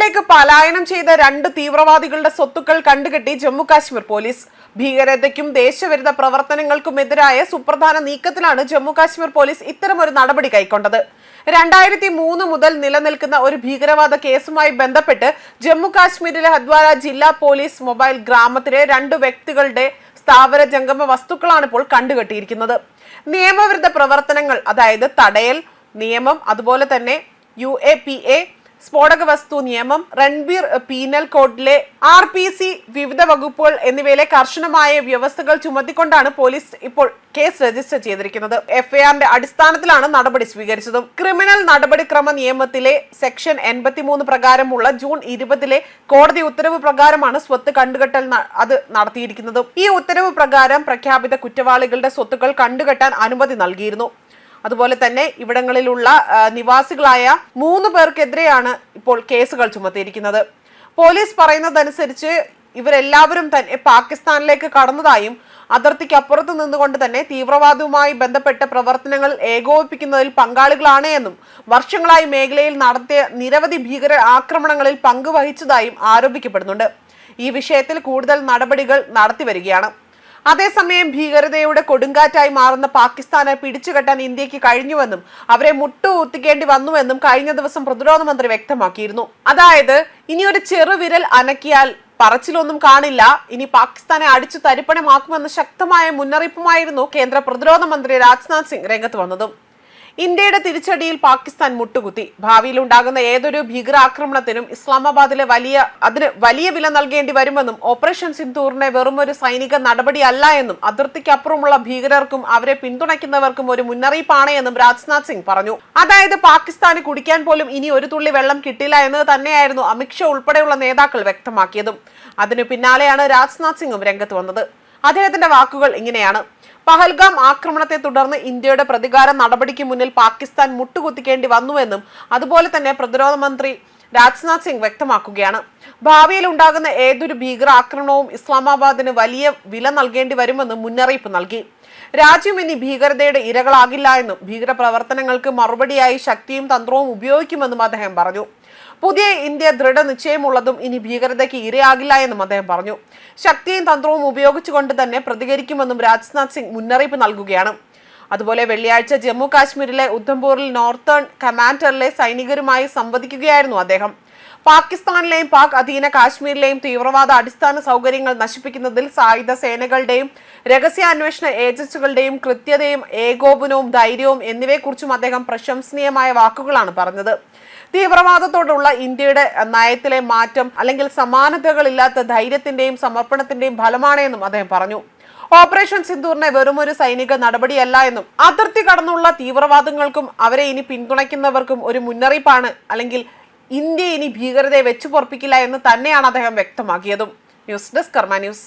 പാകിസ്ഥാനിലേക്ക് പലായനം ചെയ്ത രണ്ട് തീവ്രവാദികളുടെ സ്വത്തുക്കൾ കണ്ടുകെട്ടി ജമ്മു കാശ്മീർ പോലീസ്. ഭീകരതയ്ക്കും ദേശവിരുദ്ധ പ്രവർത്തനങ്ങൾക്കുമെതിരായ സുപ്രധാന നീക്കത്തിലാണ് ജമ്മു കാശ്മീർ പോലീസ് ഇത്തരമൊരു നടപടി കൈക്കൊണ്ടത്. രണ്ടായിരത്തി മൂന്ന് മുതൽ നിലനിൽക്കുന്ന ഒരു ഭീകരവാദ കേസുമായി ബന്ധപ്പെട്ട് ജമ്മു കാശ്മീരിലെ ഹദ്വാര ജില്ലാ പോലീസ് മൊബൈൽ ഗ്രാമത്തിലെ രണ്ട് വ്യക്തികളുടെ സ്ഥാവര ജംഗമ വസ്തുക്കളാണ് ഇപ്പോൾ കണ്ടുകെട്ടിയിരിക്കുന്നത്. നിയമവിരുദ്ധ പ്രവർത്തനങ്ങൾ അതായത് തടയൽ നിയമം അതുപോലെ തന്നെ യു എ പി എ സ്ഫോടക വസ്തു നിയമം റൺബീർ പീനൽ കോഡിലെ ആർ പി സി വിവിധ വകുപ്പുകൾ എന്നിവയിലെ കർശനമായ വ്യവസ്ഥകൾ ചുമത്തിക്കൊണ്ടാണ് പോലീസ് ഇപ്പോൾ കേസ് രജിസ്റ്റർ ചെയ്തിരിക്കുന്നത്. എഫ്ഐആറിന്റെ അടിസ്ഥാനത്തിലാണ് നടപടി സ്വീകരിച്ചതും. ക്രിമിനൽ നടപടിക്രമ നിയമത്തിലെ സെക്ഷൻ എൺപത്തിമൂന്ന് പ്രകാരമുള്ള ജൂൺ ഇരുപതിലെ കോടതി ഉത്തരവ് പ്രകാരമാണ് സ്വത്ത് കണ്ടുകെട്ടൽ അത് നടത്തിയിരിക്കുന്നത്. ഈ ഉത്തരവ് പ്രകാരം പ്രഖ്യാപിത കുറ്റവാളികളുടെ സ്വത്തുക്കൾ കണ്ടുകെട്ടാൻ അനുമതി നൽകിയിരുന്നു. അതുപോലെ തന്നെ ഇവിടങ്ങളിലുള്ള നിവാസികളായ മൂന്ന് പേർക്കെതിരെയാണ് ഇപ്പോൾ കേസുകൾ ചുമത്തിയിരിക്കുന്നത്. പോലീസ് പറയുന്നതനുസരിച്ച് ഇവരെല്ലാവരും തന്നെ പാകിസ്ഥാനിലേക്ക് കടന്നതായും അതിർത്തിക്ക് അപ്പുറത്ത് നിന്നുകൊണ്ട് തന്നെ തീവ്രവാദവുമായി ബന്ധപ്പെട്ട പ്രവർത്തനങ്ങൾ ഏകോപിപ്പിക്കുന്നതിൽ പങ്കാളികളാണ് എന്നും വർഷങ്ങളായി മേഖലയിൽ നടത്തിയ നിരവധി ഭീകര ആക്രമണങ്ങളിൽ പങ്കുവഹിച്ചതായും ആരോപിക്കപ്പെടുന്നുണ്ട്. ഈ വിഷയത്തിൽ കൂടുതൽ നടപടികൾ നടത്തി വരികയാണ്. അതേസമയം ഭീകരതയുടെ കൊടുങ്കാറ്റായി മാറുന്ന പാകിസ്ഥാനെ പിടിച്ചുകെട്ടാൻ ഇന്ത്യയ്ക്ക് കഴിഞ്ഞുവെന്നും അവരെ മുട്ടുകുത്തിക്കേണ്ടി വന്നുവെന്നും കഴിഞ്ഞ ദിവസം പ്രതിരോധ മന്ത്രി വ്യക്തമാക്കിയിരുന്നു. അതായത് ഇനി ഒരു ചെറുവിരൽ അനക്കിയാൽ പറച്ചിലൊന്നും കാണില്ല. ഇനി പാകിസ്ഥാനെ അടിച്ചു തരിപ്പണമാക്കുമെന്ന ശക്തമായ മുന്നറിയിപ്പുമായിരുന്നു കേന്ദ്ര പ്രതിരോധ മന്ത്രി രാജ്നാഥ് സിംഗ് രംഗത്ത് വന്നതും. ഇന്ത്യയുടെ തിരിച്ചടിയിൽ പാകിസ്ഥാൻ മുട്ടുകുത്തി. ഭാവിയിൽ ഉണ്ടാകുന്ന ഏതൊരു ഭീകരാക്രമണത്തിനും ഇസ്ലാമാബാദിലെ വലിയ അതിന് വലിയ വില നൽകേണ്ടി വരുമെന്നും ഓപ്പറേഷൻ സിന്ധൂറിനെ ഒരു സൈനിക നടപടിയല്ല എന്നും അതിർത്തിക്കപ്പുറമുള്ള ഭീകരർക്കും അവരെ പിന്തുണയ്ക്കുന്നവർക്കും ഒരു മുന്നറിയിപ്പാണ് എന്നും രാജ്നാഥ് സിംഗ് പറഞ്ഞു. അതായത് പാകിസ്ഥാന് കുടിക്കാൻ പോലും ഇനി ഒരു തുള്ളി വെള്ളം കിട്ടില്ല എന്നത് തന്നെയായിരുന്നു അമിത്ഷാ ഉൾപ്പെടെയുള്ള നേതാക്കൾ വ്യക്തമാക്കിയതും. അതിനു പിന്നാലെയാണ് രാജ്നാഥ് സിംഗും രംഗത്ത് വന്നത്. അദ്ദേഹത്തിന്റെ വാക്കുകൾ ഇങ്ങനെയാണ്. പഹൽഗാം ആക്രമണത്തെ തുടർന്ന് ഇന്ത്യയുടെ പ്രതികാര നടപടിക്ക് മുന്നിൽ പാകിസ്ഥാൻ മുട്ടുകുത്തിക്കേണ്ടി വന്നുവെന്നും അതുപോലെ തന്നെ പ്രതിരോധ മന്ത്രി രാജ്നാഥ് സിംഗ് വ്യക്തമാക്കുകയാണ്. ഭാവിയിൽ ഉണ്ടാകുന്ന ഏതൊരു ഭീകര ആക്രമണവും ഇസ്ലാമാബാദിന് വലിയ വില നൽകേണ്ടി വരുമെന്നും മുന്നറിയിപ്പ് നൽകി. രാജ്യം ഇനി ഭീകരതയുടെ ഇരകളാകില്ല എന്നും ഭീകര പ്രവർത്തനങ്ങൾക്ക് മറുപടിയായി ശക്തിയും തന്ത്രവും ഉപയോഗിക്കുമെന്നും അദ്ദേഹം പറഞ്ഞു. പുതിയ ഇന്ത്യ ദൃഢനിശ്ചയമുള്ളതും ഇനി ഭീകരതയ്ക്ക് ഇരയാകില്ല എന്നും അദ്ദേഹം പറഞ്ഞു. ശക്തിയും തന്ത്രവും ഉപയോഗിച്ചുകൊണ്ട് തന്നെ പ്രതികരിക്കുമെന്നും രാജ്നാഥ് സിംഗ് മുന്നറിയിപ്പ് നൽകുകയാണ്. അതുപോലെ വെള്ളിയാഴ്ച ജമ്മു കാശ്മീരിലെ ഉദ്ധംപൂരിൽ നോർത്തേൺ കമാൻഡറിലെ സൈനികരുമായി സംവദിക്കുകയായിരുന്നു അദ്ദേഹം. പാകിസ്ഥാനിലെയും പാക് അധീന കാശ്മീരിലെയും തീവ്രവാദ അടിസ്ഥാന സൗകര്യങ്ങൾ നശിപ്പിക്കുന്നതിൽ സായുധ സേനകളുടെയും രഹസ്യാന്വേഷണ ഏജൻസികളുടെയും കൃത്യതയും ഏകോപനവും ധൈര്യവും എന്നിവയെക്കുറിച്ചും അദ്ദേഹം പ്രശംസനീയമായ വാക്കുകളാണ് പറഞ്ഞത്. തീവ്രവാദത്തോടുള്ള ഇന്ത്യയുടെ നയത്തിലെ മാറ്റം അല്ലെങ്കിൽ സമാനതകളില്ലാത്ത ധൈര്യത്തിന്റെയും സമർപ്പണത്തിന്റെയും ഫലമാണ് എന്നും അദ്ദേഹം പറഞ്ഞു. ഓപ്പറേഷൻ സിന്ദൂറിനെ വെറുമൊരു സൈനിക നടപടിയല്ല എന്നും അതിർത്തി കടന്നുള്ള തീവ്രവാദങ്ങൾക്കും അവരെ ഇനി പിന്തുണയ്ക്കുന്നവർക്കും ഒരു മുന്നറിയിപ്പാണ് അല്ലെങ്കിൽ ഇന്ത്യ ഇനി ഭീകരതയെ വെച്ചു പൊറപ്പിക്കില്ല എന്ന് തന്നെയാണ് അദ്ദേഹം വ്യക്തമാക്കിയതും. News desk Karma news.